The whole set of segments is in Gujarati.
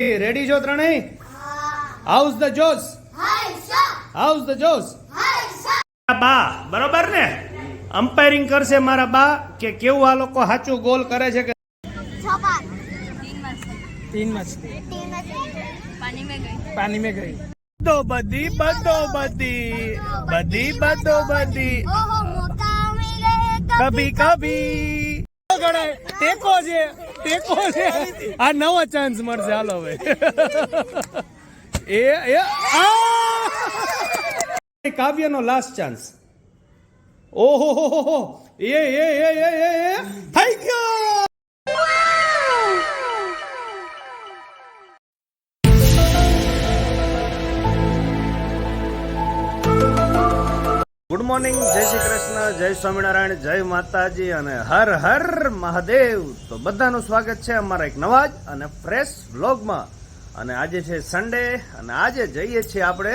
રેડી છો ત્રણેય? How's the josh how's the josh બા બરોબર ને? અમ્પાયરિંગ કરશે મારા બા કે કેવું આ લોકો સાચું ગોલ કરે છે કે પાણી મેં ગઈ. બધો બધી બધો બધી બધી બધો બધી કભી કભી ગણાય. ટેકો છે. ટેકો છે. આ નવો ચાન્સ મળશે. હાલો હવે. એ એ! કાવ્યનો લાસ્ટ ચાન્સ ઓહો, હો હો એ એ એ એ એ. થઈ ગયો! મોર્નિંગ. જય શ્રી કૃષ્ણ, જય સ્વામિનારાયણ, જય માતાજી અને હર હર મહાદેવ. તો બધાનું સ્વાગત છે અમારા એક નવા જ અને ફ્રેશ વ્લોગમાં અને આજે છે સન્ડે અને આજે જઈએ છીએ આપણે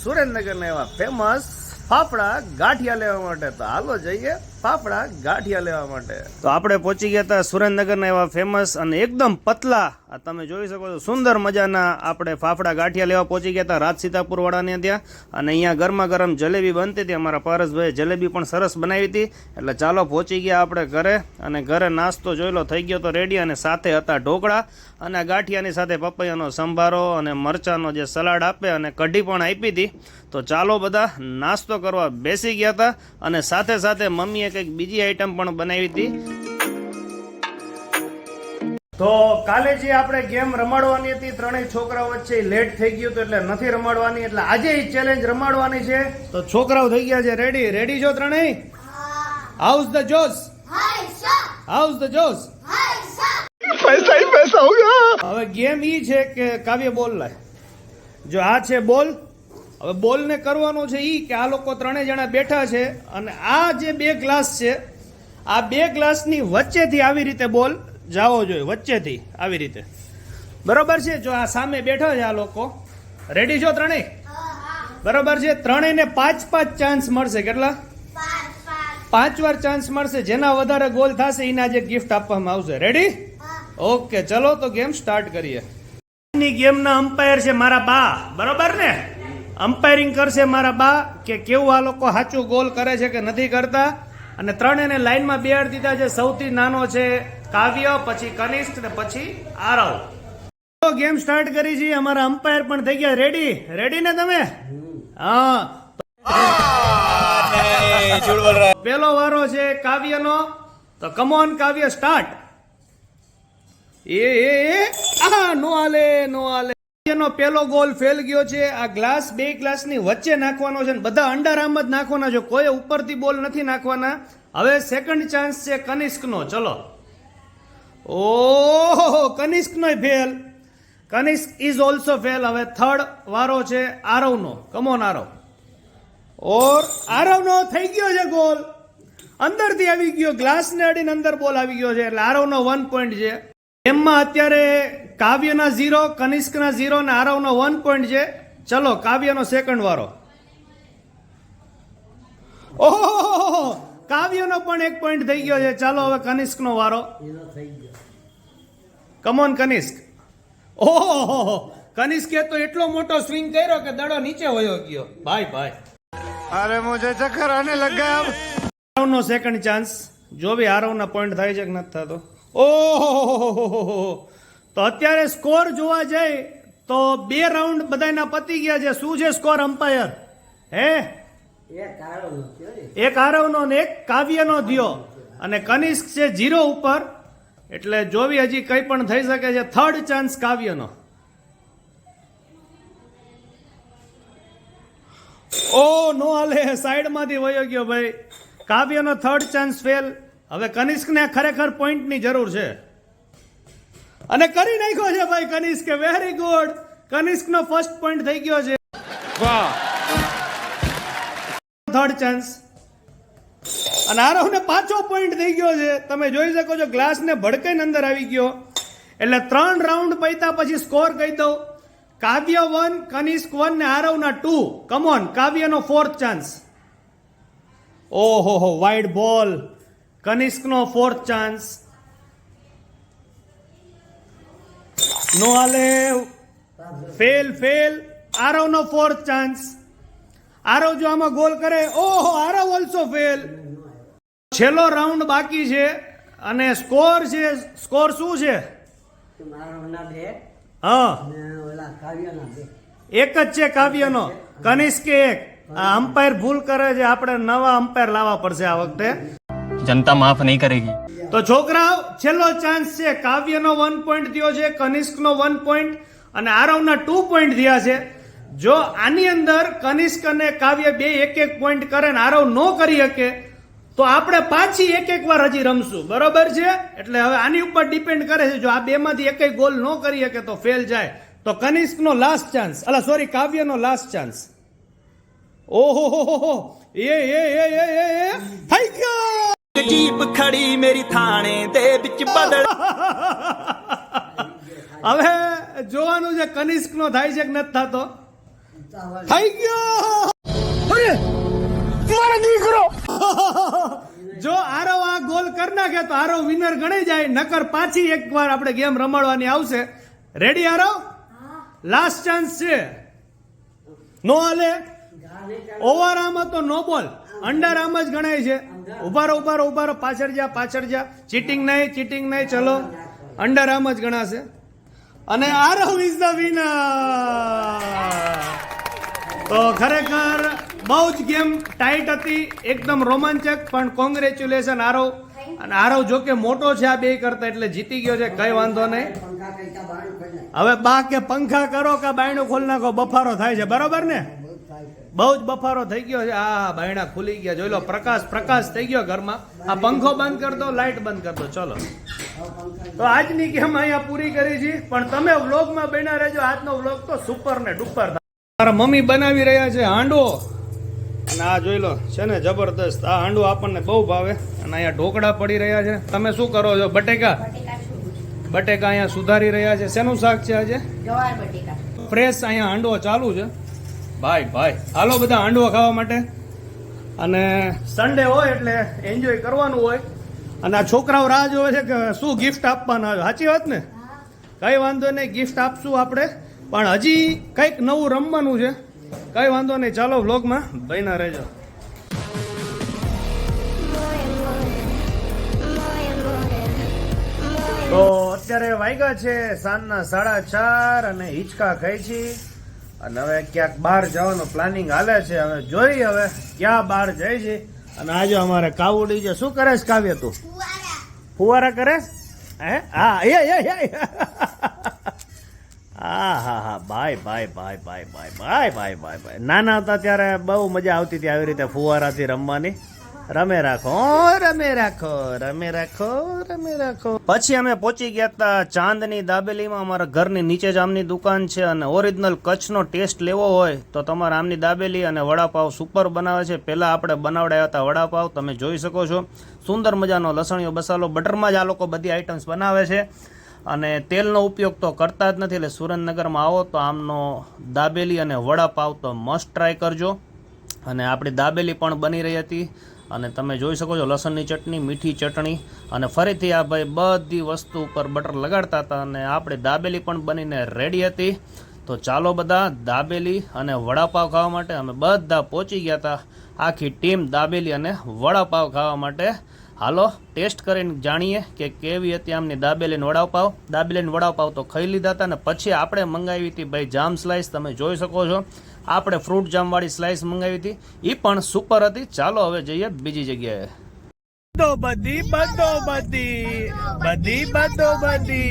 સુરેન્દ્રનગરના એવા ફેમસ ફાફડા ગાંઠિયા લેવા માટે. તો હાલો જઈએ ફાફડા ગાંઠિયા લેવા માટે. તો આપણે પહોંચી ગયા હતા સુરેન્દ્રનગરના એવા ફેમસ અને એકદમ પતલા આ તમે જોઈ શકો છો, સુંદર મજાના આપણે ફાફડા ગાંઠિયા લેવા પહોંચી ગયા હતા રાજ સીતાપુરવાળાને ત્યાં. અને અહીંયા ગરમા ગરમ જલેબી બનતી હતી, અમારા પારસભાઈએ જલેબી પણ સરસ બનાવી હતી. એટલે ચાલો પહોંચી ગયા આપણે ઘરે, અને ઘરે નાસ્તો જોઈ લો થઈ ગયો તો રેડી અને સાથે હતા ઢોકળા. અને ગાંઠિયાની સાથે પપૈયાનો સંભારો અને મરચાંનો જે સલાડ આપે અને કઢી પણ આપી હતી. તો ચાલો બધા નાસ્તો કરવા બેસી ગયા હતા, અને સાથે સાથે મમ્મીએ કંઈક બીજી આઈટમ પણ બનાવી હતી. તો કાલે જે આપણે ગેમ રમાડવાની હતી ત્રણેય છોકરાઓ વચ્ચે લેટ થઈ ગયું હતું એટલે નથી રમાડવાની એટલે આજે એ ચેલેન્જ રમાડવાની છે. તો છોકરાઓ થઈ ગયા છે રેડી રેડી છો ત્રણેય? How's the josh how's the josh પૈસા હી પૈસા હવે ગેમ ઈ છે કે કાવ્ય બોલ લાય જો આ છે બોલ હવે બોલને કરવાનું છે ઈ કે આ લોકો ત્રણેય જણા બેઠા છે અને આ જે બે ગ્લાસ છે આ બે ગ્લાસની વચ્ચેથી આવી રીતે બોલ. જાવો જોઈએ, વચ્ચેથી આવી રીતે. બરોબર છે? જો આ સામે બેઠો છે આ લોકો. રેડી છો ત્રણેય? બરોબર છે? ત્રણેયને પાંચ પાંચ ચાન્સ મળશે. કેટલા? પાંચ વાર ચાન્સ મળશે. જેના વધારે ગોલ થશે, એના જે ગિફ્ટ આપવામાં આવશે. રેડી ઓકે ચલો તો ગેમ સ્ટાર્ટ કરીએ. ની ગેમના અમ્પાયર છે મારા બા. બરોબર ને? અમ્પાયરિંગ કરશે મારા બા કે કેવું આ લોકો સાચું ગોલ કરે છે કે નથી કરતા? અને ત્રણેયને લાઈનમાં બેહાડી દીધા છે. સૌથી નાનો છે કાવ્ય, પછી કનિષ્ઠ ને પછી આરવ. ગેમ સ્ટાર્ટ કરી છે, અમારા અમ્પાયર પણ થઈ ગયા. રેડી રેડી ને તમે? હા. પેલો વારો છે કાવ્યનો. તો કમોન કાવ્ય સ્ટાર્ટ એ એ એ. આ નો આલે નો આલે. કાવ્યનો પેલો ગોલ ફેલ ગયો છે. આ ગ્લાસ બે ગ્લાસની વચ્ચે નાખવાનો છે બધા અંડર આમ જ નાખવાના છે. કોઈ ઉપરથી બોલ નથી નાખવાના. હવે સેકન્ડ ચાન્સ છે કનિષ્કનો. ચલો. ઓહો કનિષ્કનો fail. Kanishk is also fail હવે થર્ડ વારો છે આરવનો. કમોન આરવ. ઓર આરવનો થઈ ગયો છે ગોલ અંદરથી આવી ગયો ગ્લાસને અડીને અંદર બોલ આવી ગયો છે. એટલે આરવનો વન પોઈન્ટ છે. એમમાં અત્યારે કાવ્યના ઝીરો કનિષ્કના ઝીરો અને આરવનો વન પોઈન્ટ છે. ચલો, કાવ્યનો સેકન્ડ વારો. ઓહો કાવ્યનો પણ એક પોઈન્ટ થઈ ગયો છે. ચાલો હવે કનિષ્કનો વારો. Come on Kanishk. ઓહો કનિષ્કે તો એટલો મોટો સ્વિંગ કર્યો કે દડો નીચે વયો ગયો. ભાઈ ભાઈ અરે મુજે ચક્કર આને લગા આરવનો સેકન્ડ ચાન્સ જો બી આરવના પોઈન્ટ થાય છે કે નથી થતો. ઓહો તો અત્યારે સ્કોર જોવા જાય તો બે રાઉન્ડ બધાના પતી ગયા છે. શું છે સ્કોર અમ્પાયર હે? એક આરવનો ને એક કાવ્યનો દિયો અને કનિષ્ક છે જીરો ઉપર એટલે જોવી હજી કંઈ પણ થઈ શકે છે. Third chance કાવ્યનો. ઓ નો હાલે સાઈડમાંથી વયો ગયો ભાઈ. કાવ્યનો થર્ડ ચાન્સ ફેલ હવે કનિષ્કને ખરેખર પોઈન્ટની જરૂર છે. અને કરી નાખ્યો છે ભાઈ કનિષ્કે. વેરી ગુડ કનિષ્કનો ફર્સ્ટ પોઈન્ટ થઈ ગયો છે. वाह થર્ડ ચાન્સ અને આરવને પાછો પોઈન્ટ થઈ ગયો છે. તમે જોઈ શકો છો, ગ્લાસને ભડકાઈને અંદર આવી ગયો. એટલે ત્રણ રાઉન્ડ પૈતા પછી સ્કોર કહી દઉં. કાવ્ય વન કનિષ્ક વન ને આરવના ટુ કમોન કાવ્યનો ફોર્થ ચાન્સ ઓહો હો વાઇડ બોલ કનિષ્કનો ફોર્થ ચાન્સ નો આલે ફેલ ફેલ આરવ નો ફોર્થ ચાન્સ આરવ જો આમાં ગોલ કરે ઓહો આરવ ઓલસો ફેલ છેલ્લો રાઉન્ડ બાકી છે અને સ્કોર છે સ્કોર શું છે? હા. એક જ છે કાવ્યનો. કનિષ્કે એક. આ અમ્પાયર ભૂલ કરે છે આપણે નવા અમ્પાયર લાવવા પડશે આ વખતે. જનતા માફ નહીં કરેગી. તો છોકરાઓ છેલ્લો ચાન્સ છે. કાવ્યનો વન પોઈન્ટ થયો છે કનિષ્કનો વન પોઈન્ટ અને આરવના ટુ પોઈન્ટ થયા છે. જો આની અંદર કનિષ્ક અને કાવ્ય બે એક એક પોઈન્ટ કરે ને આરવ ન કરી શકે તો આપણે પાછી એક એક વાર હજી રમશું. બરોબર છે? એટલે હવે આની ઉપર ડિપેન્ડ કરે છે જો આ બેમાંથી એક ગોલ ન કરી શકે તો ફેલ જાય. તો કનિષ્કનો લાસ્ટ ચાન્સ અલા સોરી કાવ્યનો લાસ્ટ ચાન્સ ઓહો હો એ એ એ એ એ થઈ ગયો! જીપ ખડી મેરી થાણે તે ਵਿੱਚ બદલ હવે જોવાનું છે કનિષ્કનો થાય છે કે નથી થતો. થઈ ગયો જો આરવ આ ગોલ કરી નાખે તો આરવ વિનર ગણાઈ જાય, નકર પાછી એકવાર આપણે ગેમ રમાડવાની આવશે. રેડી આરવ લાસ્ટ ચાન્સ છે. નો હાલે. ઓવર આમ હતો નો બોલ. અંડર આમ જ ગણાય છે. ઉભારો ઉભારો ઊભા રહો ઊભા રહો પાછળ જા પાછળ જા. ચીટિંગ નહીં ચીટિંગ નહીં. ચલો. અંડર આમ જ ગણાશે. અને આરવ ઇઝ ધ વિનર તો ખરેખર બહુ જ ગેમ ટાઈટ હતી, એકદમ રોમાંચક, પણ કોંગ્રેચ્યુલેશન આરવ. અને આરવ જો કે મોટો છે આ બે કરતા, એટલે જીતી ગયો છે, કઈ વાંધો નહીં. હવે બા કે પંખા કરો કે બાયણું ખોલ નાખો, બફારો થાય છે, બરોબર ને? બહુ જ બફારો થઈ ગયો છે. આ બાયણા ખુલી ગયા, જોઈ લો, પ્રકાશ પ્રકાશ થઈ ગયો ઘરમાં. આ પંખો બંધ કરતો લાઈટ બંધ કરતો દો, ચલો. તો આજની ગેમ અહીંયા પૂરી કરી છે પણ તમે વ્લોગમાં બેના રહેજો. આજનો વ્લોગ તો સુપર ને ડુપર મારા મમ્મી બનાવી રહ્યા છે હાંડવો અને આ જોઈ લો છે ને જબરદસ્ત. આ હાંડવો આપણને બહુ ભાવે. અને અહીંયા ઢોકળા પડી રહ્યા છે. તમે શું કરો છો? બટેકા? બટેકા અહીંયા સુધારી રહ્યા છે. શેનું શાક છે આજે? ફ્રેશ અહીંયા હાંડવો ચાલુ છે. ભાઈ ભાઈ હાલો બધા હાંડવો ખાવા માટે. અને સન્ડે હોય એટલે એન્જોય કરવાનું હોય. અને આ છોકરાઓ રાહ જોવે છે કે શું ગિફ્ટ આપવાના સાચી વાત ને? કઈ વાંધો નહીં ગિફ્ટ આપશું આપણે. પણ હજી કંઈક નવું રમવાનું છે. કઈ વાંધો નહીં ચાલો વ્લોગમાં બહીના રહેજો. તો અત્યારે વાગ્યા છે સાંજના સાડા ચાર અને હિંચકા ખાઈ છી અને હવે ક્યાંક બહાર જવાનું પ્લાનિંગ હાલે છે. હવે જોઈ હવે ક્યાં બહાર જાય છે. અને આજે અમારે કાવુડી છે. શું કરે છે કાવ્ય તું? ફુવારા કરે? હે? હા એ એ એ. હા હા હા. ભાઈ ભાઈ ભાઈ ભાઈ ભાઈ ભાઈ ભાઈ ભાઈ ભાઈ નાના હતા ત્યારે બહુ મજા આવતી હતી આવી રીતે ફુવારાથી રમવાની. રમે રાખો રમે રાખો રમે રાખો રમે રાખો. પછી અમે પહોંચી ગયા હતા ચાંદની દાબેલીમાં. અમારા ઘરની નીચે જ આમની દુકાન છે અને ઓરિજિનલ કચ્છનો ટેસ્ટ લેવો હોય તો તમારે આમની દાબેલી અને વડાપાવ સુપર બનાવે છે. પહેલાં આપણે બનાવડાયા હતા વડાપાવ, તમે જોઈ શકો છો. સુંદર મજાનો લસણીયો બસાલો બટરમાં જ આ લોકો બધી આઇટમ્સ બનાવે છે. અને તેલનો ઉપયોગ તો કરતા જ નથી, એટલે સુરેન્દ્રનગરમાં આવો તો આમનો દાબેલી અને વડાપાવ તો મસ્ટ ટ્રાય કરજો. અને આપણી દાબેલી પણ બની રહી હતી. અને તમે જોઈ શકો છો લસણની ચટણી, મીઠી ચટણી. અને ફરીથી આ ભાઈ બધી વસ્તુ ઉપર બટર લગાડતા હતા અને આપણી દાબેલી પણ બનીને રેડી હતી. તો ચાલો બધા દાબેલી અને વડાપાવ ખાવા માટે અમે બધા પહોંચી ગયા હતા. આખી ટીમ દાબેલી અને વડાપાવ ખાવા માટે હાલો ટેસ્ટ કરીને જાણીએ કે કેવી હતી આમની દાબેલી અને વડાપાવ. દાબેલી અને વડાપાવ તો ખાઈ લીધા હતા ને પછી આપણે મંગાવી હતી ભાઈ જામ સ્લાઈસ તમે જોઈ શકો છો. આપણે ફ્રૂટ જામવાળી સ્લાઈસ મંગાવી હતી. એ પણ સુપર હતી. ચાલો હવે જઈએ બીજી જગ્યાએ. બધો બધી બધો બધી બધી બધો બધી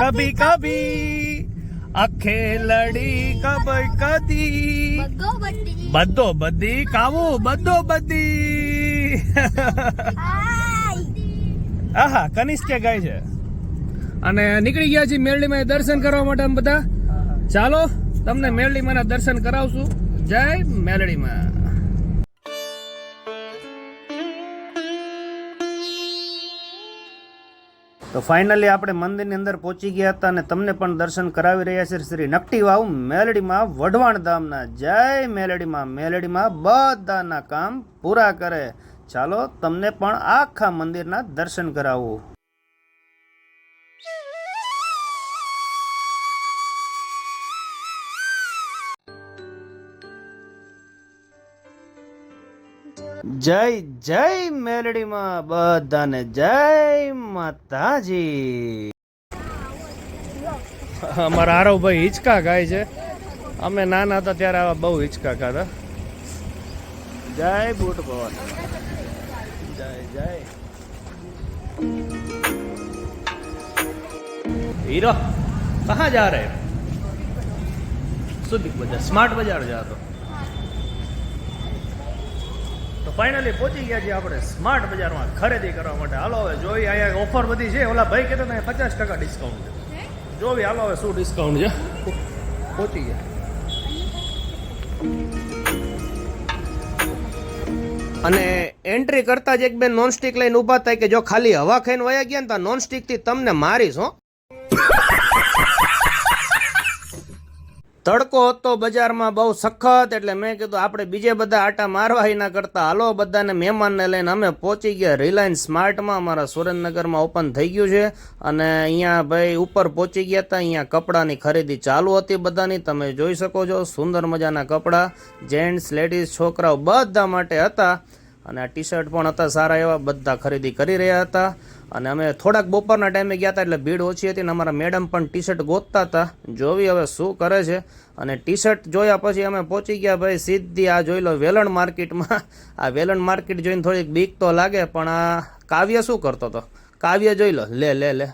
કભી કભી અખે લડી કભી કદી. બધો બધી કાવું બધો બધી આહા કનિષ્કે ગાય છે. અને નીકળી ગયા છીએ મેરડીમાં દર્શન કરવા માટે અમે બધા. ચાલો તમને મેરડીમાં દર્શન કરાવશું. જય મેરડીમાં. તો ફાઇનલી આપણે મંદિરની અંદર પહોંચી ગયા હતા અને તમને પણ દર્શન કરાવી રહ્યા છે શ્રી નકટી વાવ મેલડીમાં વઢવાણ ધામના. જય મેલડીમાં મેલડીમાં બધાના કામ પૂરા કરે. ચાલો તમને પણ આખા મંદિરના દર્શન કરાવો. જય જય મેલડીમાં બધાને જય માતાજી. અમારા આરવભાઈ હિચકા ગાય છે. અમે નાના હતા ત્યારે આવા બહુ હિંચકા ખાતા જય બુટ ભવન. हीरो कहाँ जा रहे हैं सुदिक बाजार स्मार्ट बाजार जा तो તો ફાઇનલી પહોંચી ગયા છીએ આપણે સ્માર્ટ બજારમાં ખરીદી કરવા માટે હાલો હવે જોઈ અહીંયા ઓફર બધી છે ઓલા ભાઈ કહેતા હતા પચાસ ટકા ડિસ્કાઉન્ટ છે જોવી હાલો હવે શું ડિસ્કાઉન્ટ છે પહોંચી ગયા અને એન્ટ્રી કરતા જ એક બે નોનસ્ટિક લઈને ઊભા થાય કે જો ખાલી હવા ખાઈને વયા ગયા ને તો નોનસ્ટિકથી તમને મારીશ, હો. તડકો હતો બજારમાં બહુ સખત, એટલે મેં કીધું આપણે બીજે બધા આટા મારવા ના કરતા, હાલો, બધાને મહેમાનને લઈને અમે પહોંચી ગયા. રિલાયન્સ સ્માર્ટમાં અમારા સુરેન્દ્રનગરમાં ઓપન થઈ ગયું છે અને અહીંયા ભાઈ ઉપર પહોંચી ગયા હતા. અહીંયા કપડાની ખરીદી ચાલુ હતી બધાની. તમે જોઈ શકો છો, સુંદર મજાના કપડાં જેન્ટ્સ લેડીઝ છોકરાઓ બધા માટે હતા. અને આ ટી શર્ટ પણ હતા સારા એવા, બધા ખરીદી કરી રહ્યા હતા. અને અમે થોડાક બપોરના ટાઈમે ગયા હતા એટલે ભીડ ઓછી હતી અને અમારા મેડમ પણ ટી શર્ટ ગોતતા હતા. જોવી હવે શું કરે છે. અને ટી શર્ટ જોયા પછી અમે પહોંચી ગયા ભાઈ, સીધી આ જોઈ લો વેલણ માર્કેટમાં. આ વેલણ માર્કેટ જોઈને થોડીક બીક તો લાગે, પણ આ કાવ્ય શું કરતો હતો? કાવ્ય જોઈ લો. લે લે લે.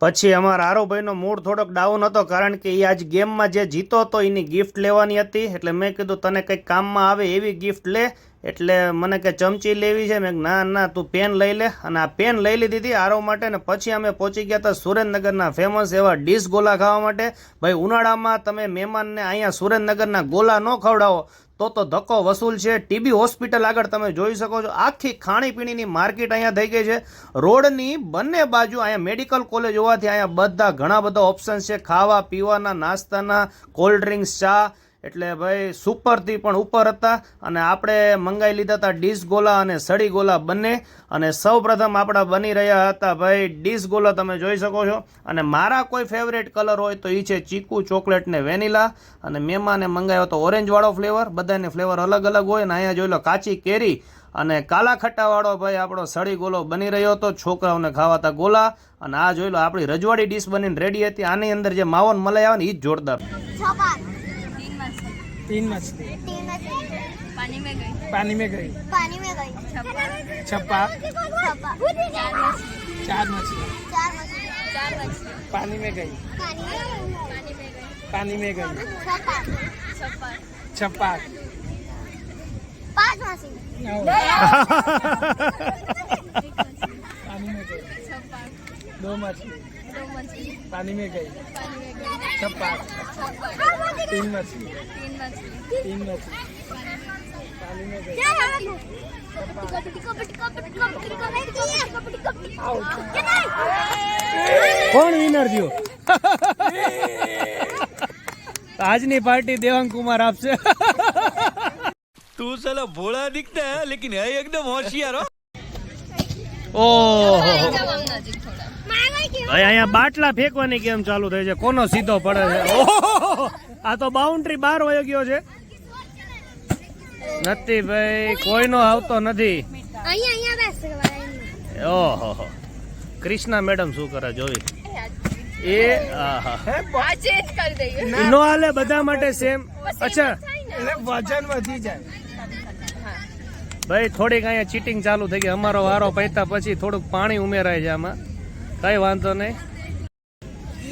પછી અમારા આરોભાઈનો મૂડ થોડોક ડાઉન હતો, કારણ કે એ આજ ગેમમાં જે જીતો હતો એની ગિફ્ટ લેવાની હતી. એટલે મેં કીધું, તને કંઈક કામમાં આવે એવી ગિફ્ટ લે એટલે મને કે ચમચી લેવી છે. મેં ના ના, તું પેન લઈ લે. અને આ પેન લઈ લીધી હતી આરો માટે ને પછી અમે પહોંચી ગયા હતા સુરેન્દ્રનગરના ફેમસ એવા ડીશ ગોલા ખાવા માટે. ભાઈ, ઉનાળામાં તમે મહેમાનને અહીંયા સુરેન્દ્રનગરના ગોલા ન ખવડાવો, તો તો ધક્કો વસૂલ છે. ટીબી હોસ્પિટલ આગળ તમે જોઈ શકો છો. આખી ખાણીપીણીની માર્કેટ અહીંયા થઈ ગઈ છે. રોડની બંને બાજુ અહીંયા મેડિકલ કોલેજ હોવાથી અહીંયા બધા ઘણા બધા ઓપ્શન્સ છે. ખાવા, પીવાના, નાસ્તાના કોલ્ડ ડ્રિંક્સ ચા એટલે ભાઈ સુપરથી પણ ઉપર હતા અને આપણે મંગાવી લીધા હતા ડીશ ગોલા અને સડી ગોલા બંને. અને સૌ પ્રથમ આપણા બની રહ્યા હતા ભાઈ ડીશ ગોલા તમે જોઈ શકો છો. અને મારા કોઈ ફેવરેટ કલર હોય તો એ છે ચીકુ ચોકલેટ ને વેનીલા અને મેમાને મંગાવ્યો તો ઓરેન્જવાળો ફ્લેવર બધાને ફ્લેવર અલગ અલગ હોય અને અહીંયા જોઈ લો કાચી કેરી અને કાલા ખટ્ટાવાળો ભાઈ આપણો સળી ગોલો બની રહ્યો હતો. છોકરાઓને ખાવાતા ગોલા. અને આ જોઈ લો આપણી રજવાડી ડીશ બનીને રેડી હતી. આની અંદર જે માવન મલાઈ આવે ને એ જ જોરદાર. तीन तीन मछली मछली तीन मछली पानी में गई पानी में गई पानी में गई छप्पा छप्पा चार मछली चार मछली चार मछली पानी में गई पानी में पानी में गई पानी में गई छप्पा छप्पा छप्पा पांच मछली पानी में गई छप्पा दो मछली दो मछली पानी में गई पानी में गई छप्पा छप्पा तीन मछली तीन मछली तीन मछली पानी में गई કોણ વિનર થયું આજની પાર્ટી દેવાંગ કુમાર આપશે तू साला भोला दिखता है लेकिन है एकदम होशियार हो ઓહો ભાઈ અહીંયા બાટલા ફેંકવાની કેમ ચાલુ થઈ છે. કોનો સીધો પડે છે? ઓહો! આ તો બાઉન્ડ્રી બહાર વયો ગયો છે. નથી ભાઈ કોઈનો આવતો નથી. અહીંયા અહીંયા ઓહો કૃષ્ણા મેડમ શું કરે જોવી એ આહા. આ ચેન્જ કરી દઈએ. નો. હાલે બધા માટે સેમ અચ્છા. એટલે વજન વધી જાય. ભાઈ થોડીક અહીંયા ચીટિંગ ચાલુ થઈ ગઈ. અમારો વારો પૈતા પછી થોડુંક પાણી ઉમેરાય છે આમાં. કઈ વાંધો નહીં.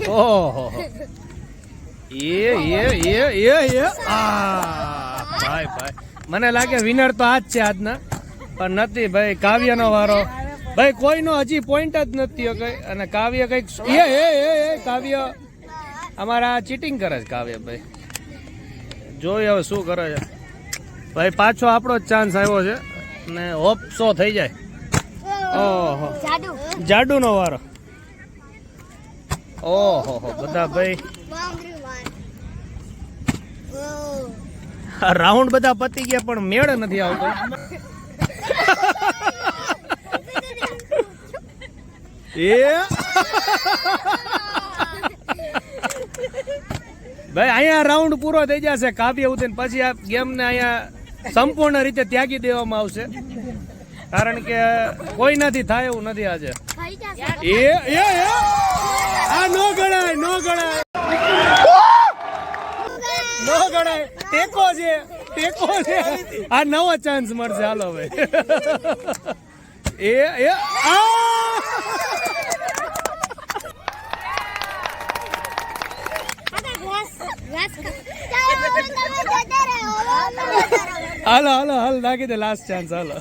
ઓહો. એ એ એ એ એ. આ ભાઈ ભાઈ. મને લાગે વિનર તો આજ છે આજના. પણ નથી ભાઈ કાવ્યનો વારો. ભાઈ કોઈનો હજી પોઈન્ટ જ નથી કઈ. અને કાવ્ય કંઈક એ એ કાવ્ય. અમારા ચીટિંગ કરે છે કાવ્ય ભાઈ. જોઈએ હવે શું કરે છે. ભાઈ પાછો આપણો જ ચાન્સ આવ્યો છે. ને હોપ સો થઈ જાય. ઓહો. જાડુ જાડુનો વારો. ઓહો હો બધા ભાઈ. રાઉન્ડ બધા પતી ગયા પણ મેળ નથી આવતો. એ? ભાઈ અહીંયા રાઉન્ડ પૂરો થઈ જશે કાવ્ય ઉદયન પછી આ ગેમને અહીંયા સંપૂર્ણ રીતે ત્યાગી દેવામાં આવશે. કારણ કે કોઈનાથી થાય એવું નથી આજે. એ એ? આ નો ગણાય નો ગણાય. નો ગણાય. ટેકો છે ટેકો છે. આ નવો ચાન્સ મળશે. હાલો હવે. એ એ હાલો હાલો, હાલ, નાખી દે લાસ્ટ ચાન્સ હાલો.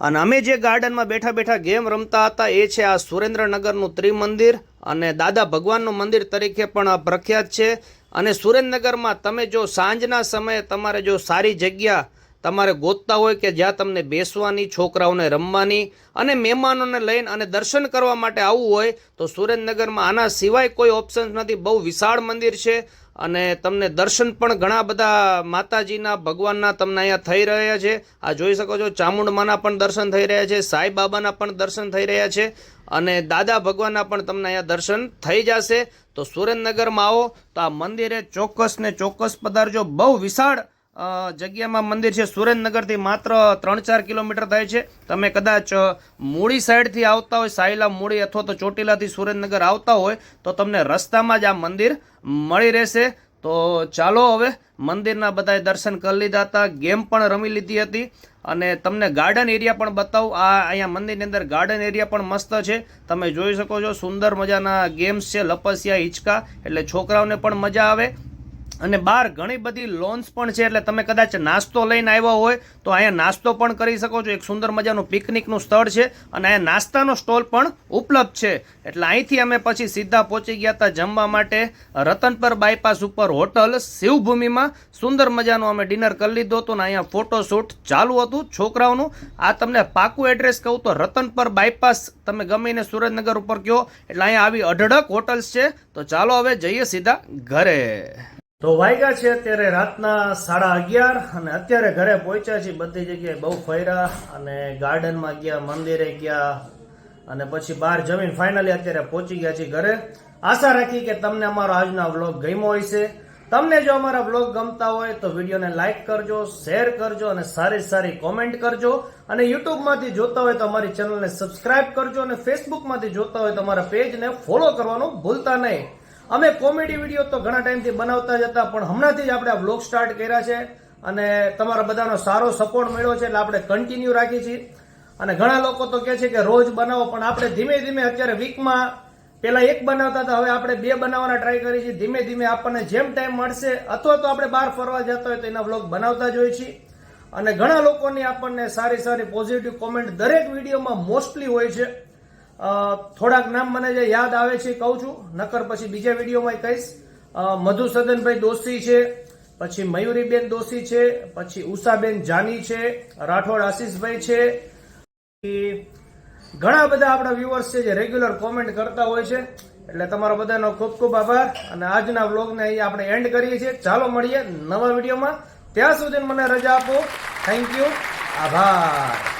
અને અમે જે ગાર્ડનમાં બેઠા બેઠા ગેમ રમતા હતા એ છે આ સુરેન્દ્રનગરનું ત્રિમંદિર અને દાદા ભગવાનનું મંદિર તરીકે પણ પ્રખ્યાત છે. અને સુરેન્દ્રનગરમાં તમે જો સાંજના સમયે તમારે જો સારી જગ્યા તમારે ગોતતા હોય કે જ્યાં તમને બેસવાની, છોકરાઓને રમવાની અને મહેમાનોને લઈને અને દર્શન કરવા માટે આવવું હોય તો સુરેન્દ્રનગરમાં આના સિવાય કોઈ ઓપ્શન્સ નથી. બહુ વિશાળ મંદિર છે. અને તમને દર્શન પણ ઘણા બધા માતાજીના, ભગવાનના તમને અહીંયા થઈ રહ્યા છે. આ જોઈ શકો છો ચામુંડમાના પણ દર્શન થઈ રહ્યા છે, સાંઈ બાબાના પણ દર્શન થઈ રહ્યા છે અને દાદા ભગવાનના પણ તમને અહીંયા દર્શન થઈ જશે. તો સુરેન્દ્રનગરમાં આવો, તો આ મંદિરે ચોક્કસ ને ચોક્કસ પધારજો. બહુ વિશાળ જગ્યામાં મંદિર છે સુરેન્દ્રનગરથી માત્ર ત્રણ ચાર કિલોમીટર થાય છે. તમે કદાચ મૂળી સાઈડથી આવતા હોય, સાયલા મૂળી અથવા તો ચોટીલાથી સુરેન્દ્રનગર આવતા હોય, તો તમને રસ્તામાં જ આ મંદિર મળી રહેશે. તો ચાલો હવે મંદિરના બધાએ દર્શન કરી લીધા હતા, ગેમ પણ રમી લીધી હતી અને તમને ગાર્ડન એરિયા પણ બતાવું. આ અહીંયા મંદિરની અંદર ગાર્ડન એરિયા પણ મસ્ત છે. તમે જોઈ શકો છો, સુંદર મજાના ગેમ્સ છે, લપસિયા, હિંચકા, એટલે છોકરાઓને પણ મજા આવે. અને બહાર ઘણી બધી લોન્સ પણ છે, એટલે તમે કદાચ નાસ્તો લઈને આવ્યા હોય, તો અહીંયા નાસ્તો પણ કરી શકો છો. એક સુંદર મજાનું પિકનિકનું સ્થળ છે અને અહીંયા નાસ્તાનો સ્ટોલ પણ ઉપલબ્ધ છે. એટલે અહીંથી અમે પછી સીધા પહોંચી ગયા હતા જમવા માટે રતનપર બાયપાસ ઉપર હોટલ, શિવભૂમિમાં. સુંદર મજાનું અમે ડિનર કરી લીધું હતું ને અહીંયા ફોટોશૂટ ચાલુ હતું છોકરાઓનું. આ તમને પાકું એડ્રેસ કહું તો રતનપર બાયપાસ, તમે ગમીને સુરેન્દ્રનગર ઉપર કહો. એટલે અહીંયા આવી અઢળક હોટલ્સ છે. તો ચાલો હવે જઈએ સીધા ઘરે. તો વાયગા છે અત્યારે રાતના સાડા અગિયાર અને અત્યારે ઘરે પહોંચ્યા છીએ બધી જગ્યાએ બહુ ફર્યા અને ગાર્ડનમાં ગયા, મંદિરે ગયા અને પછી બહાર જમીન ફાઇનલી અત્યારે પહોંચી ગયા છીએ ઘરે. આશા રાખી કે તમને અમારો આજનો વ્લોગ ગમ્યો હશે. તમને જો અમારા વ્લોગ ગમતા હોય તો વિડીયોને લાઇક કરજો શેર કરજો અને સારી સારી કોમેન્ટ કરજો. અને યુટ્યુબમાંથી જોતા હોય તો અમારી ચેનલને સબસ્ક્રાઇબ કરજો અને ફેસબુકમાંથી જોતા હોય તો અમારા પેજને ફોલો કરવાનું ભૂલતા નહીં. અમે કોમેડી વીડિયો તો ઘણા ટાઈમથી બનાવતા જ હતા, પણ હમણાંથી જ આપણે આ વ્લોગ સ્ટાર્ટ કર્યા છે અને તમારા બધાનો સારો સપોર્ટ મળ્યો છે એટલે આપણે કન્ટિન્યુ રાખીએ છીએ. અને ઘણા લોકો તો કહે છે કે રોજ બનાવો, પણ આપણે ધીમે ધીમે અત્યારે વીકમાં પેલા એક બનાવતા હતા, હવે આપણે બે બનાવવાના ટ્રાય કરીએ છીએ. ધીમે ધીમે આપણને જેમ ટાઈમ મળશે, અથવા તો આપણે બહાર ફરવા જતા હોય તો એના વ્લોગ બનાવતા જ હોઈએ છીએ. અને ઘણા લોકોની આપણને સારી સારી પોઝિટિવ કોમેન્ટ દરેક વિડીયોમાં મોસ્ટલી હોય છે. થોડાક નામ મને જે યાદ આવે છે કહું છું. નકર પછી બીજા વિડીયોમાં કહીશ. મધુસદનભાઈ દોશી છે, પછી મયુરીબેન દોશી છે, પછી ઉષાબેન જાની છે, રાઠોડ આશીષભાઈ છે. ઘણા બધા આપણા વ્યુઅર્સ છે જે રેગ્યુલર કોમેન્ટ કરતા હોય છે. એટલે તમારો બધાનો ખૂબ ખૂબ આભાર. અને આજના વ્લોગને અહીંયા આપણે એન્ડ કરીએ છીએ. ચાલો મળીએ નવા વિડીયોમાં. ત્યાં સુધી મને રજા આપો. થેન્ક યુ આભાર.